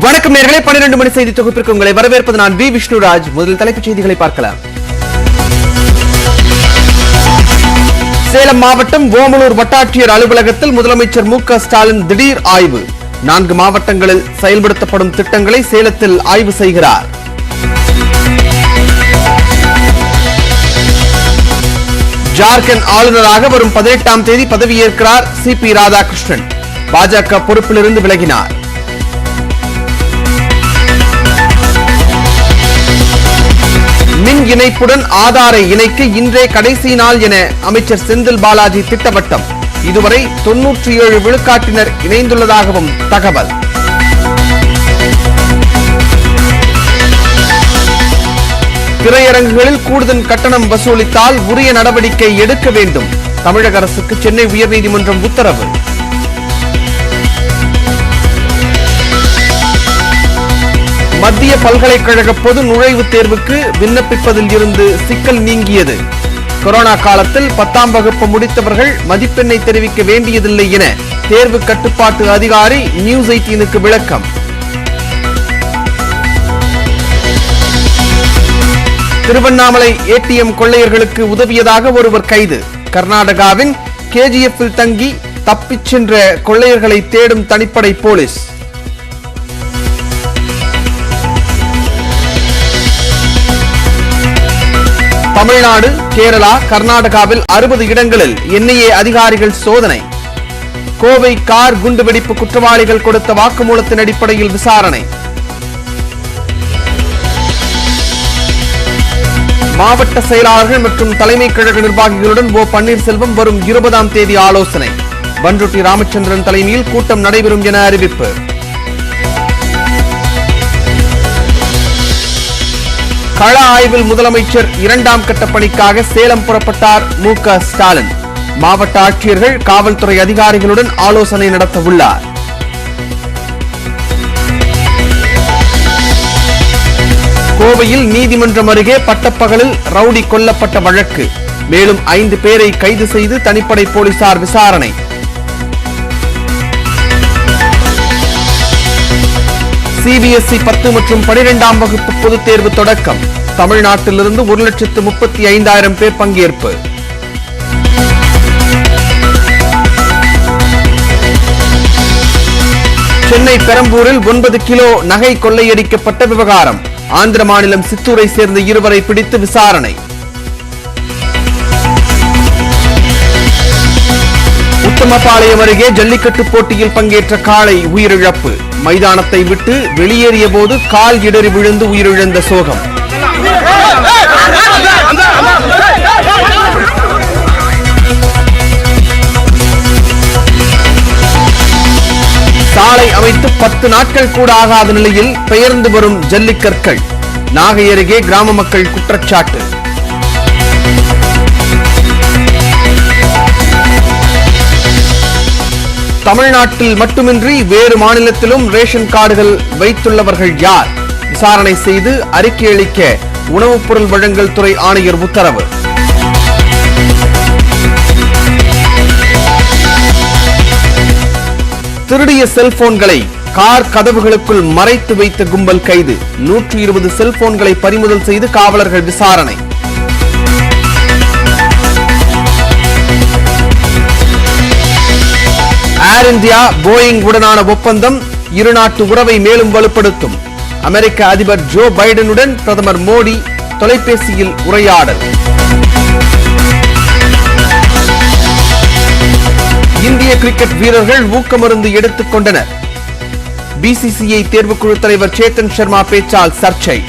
வணக்கம் நேர்களை. பன்னிரண்டு மணி செய்தி தொகுப்பிற்கு உங்களை வரவேற்பது நான் வி. விஷ்ணுராஜ். முதல் தலைப்புச் செய்திகளை பார்க்கலாம். சேலம் மாவட்டம் ஓமலூர் வட்டாட்சியர் அலுவலகத்தில் முதலமைச்சர் மு. ஸ்டாலின் திடீர் ஆய்வு. நான்கு மாவட்டங்களில் செயல்படுத்தப்படும் திட்டங்களை சேலத்தில் ஆய்வு செய்கிறார். ஜார்க்கண்ட் ஆளுநராக வரும் பதினெட்டாம் தேதி பதவியேற்கிறார் சி. பி. ராதாகிருஷ்ணன். பாஜக பொறுப்பிலிருந்து விலகினார். இணைப்புடன் ஆதாரை இணைக்க இன்றே கடைசி நாள் என அமைச்சர் செந்தில் பாலாஜி திட்டவட்டம். இதுவரை தொன்னூற்றி ஏழு விழுக்காட்டினர் இணைந்துள்ளதாகவும் தகவல். திரையரங்குகளில் கூடுதல் கட்டணம் வசூலித்தால் உரிய நடவடிக்கை எடுக்க வேண்டும். தமிழக அரசுக்கு சென்னை உயர்நீதிமன்றம் உத்தரவு. மத்திய பல்கலைக்கழக பொது நுழைவுத் தேர்வுக்கு விண்ணப்பிப்பதில் இருந்து சிக்கல் நீங்கியது. கொரோனா காலத்தில் பத்தாம் வகுப்பு முடித்தவர்கள் மதிப்பெண்ணை தெரிவிக்க வேண்டியதில்லை என தேர்வு கட்டுப்பாட்டு அதிகாரி நியூஸ் எயிட்டீனுக்கு விளக்கம். திருவண்ணாமலை ஏடிஎம் கொள்ளையர்களுக்கு உதவியதாக ஒருவர் கைது. கர்நாடகாவின் கேஜிஎஃப்பில் தங்கி தப்பிச் சென்ற கொள்ளையர்களை தேடும் தனிப்படை போலீஸ். தமிழ்நாடு கேரளா கர்நாடகாவில் அறுபது இடங்களில் என்ஐஏ அதிகாரிகள் சோதனை. கோவை கார் குண்டுவெடிப்பு குற்றவாளிகள் கொடுத்த வாக்குமூலத்தின் அடிப்படையில் விசாரணை. மாவட்ட செயலாளர்கள் மற்றும் தலைமை கழக நிர்வாகிகளுடன் ஓ பன்னீர்செல்வம் வரும் இருபதாம் தேதி ஆலோசனை. பன்ருட்டி ராமச்சந்திரன் தலைமையில் கூட்டம் நடைபெறும் என அறிவிப்பு. கள ஆய்வில் முதலமைச்சர் இரண்டாம் கட்ட பணிக்காக சேலம் புறப்பட்டார் மு க ஸ்டாலின். மாவட்ட ஆட்சியர்கள் காவல்துறை அதிகாரிகளுடன் ஆலோசனை நடத்த உள்ளார் கோவையில் நீதிமன்றம் அருகே பட்டப்பகலில் ரவுடி கொல்லப்பட்ட வழக்கு. மேலும் ஐந்து பேரை கைது செய்து தனிப்படை போலீசார் விசாரணை. சிபிஎஸ்இ பத்து மற்றும் பனிரெண்டாம் வகுப்பு பொதுத் தேர்வு தொடக்கம். தமிழ்நாட்டிலிருந்து ஒரு லட்சத்து முப்பத்தி ஐந்தாயிரம் பேர் பங்கேற்பு. சென்னை பெரம்பூரில் ஒன்பது கிலோ நகை கொள்ளையடிக்கப்பட்ட விவகாரம். ஆந்திர மாநிலம் சித்தூரை சேர்ந்த இருவரை பிடித்து விசாரணை. உத்தமபாளையம் அருகே ஜல்லிக்கட்டு போட்டியில் பங்கேற்ற காளை உயிரிழப்பு. மைதானத்தை விட்டு வெளியேறிய போது கால் இடறி விழுந்து உயிரிழந்த சோகம். சாலை அமைத்து பத்து நாட்கள் கூட ஆகாத நிலையில் பெயர்ந்து வரும் ஜல்லிக்கற்கள். நாகை அருகே கிராம மக்கள் குற்றச்சாட்டு. தமிழ்நாட்டில் மட்டுமின்றி வேறு மாநிலத்திலும் ரேஷன் கார்டுகள் வைத்துள்ளவர்கள் யார்? விசாரணை செய்து அறிக்கை அளிக்க உணவுப் பொருள் வழங்கல் துறை ஆணையர் உத்தரவு. திருடிய செல்போன்களை கார் கதவுகளுக்குள் மறைத்து வைத்த கும்பல் கைது. நூற்றி இருபது செல்போன்களை பறிமுதல் செய்து காவலர்கள் விசாரணை. ஏர் இந்தியா போயிங் உடனான ஒப்பந்தம் இருநாட்டு உறவை மேலும் வலுப்படுத்தும். அமெரிக்க அதிபர் ஜோ பைடனுடன் பிரதமர் மோடி தொலைபேசியில் உரையாடல். இந்திய கிரிக்கெட் வீரர்கள் ஊக்கமருந்து எடுத்துக் கொண்டனர். பிசிசிஐ தேர்வுக்குழு தலைவர் சேத்தன் சர்மா பேச்சால் சர்ச்சை.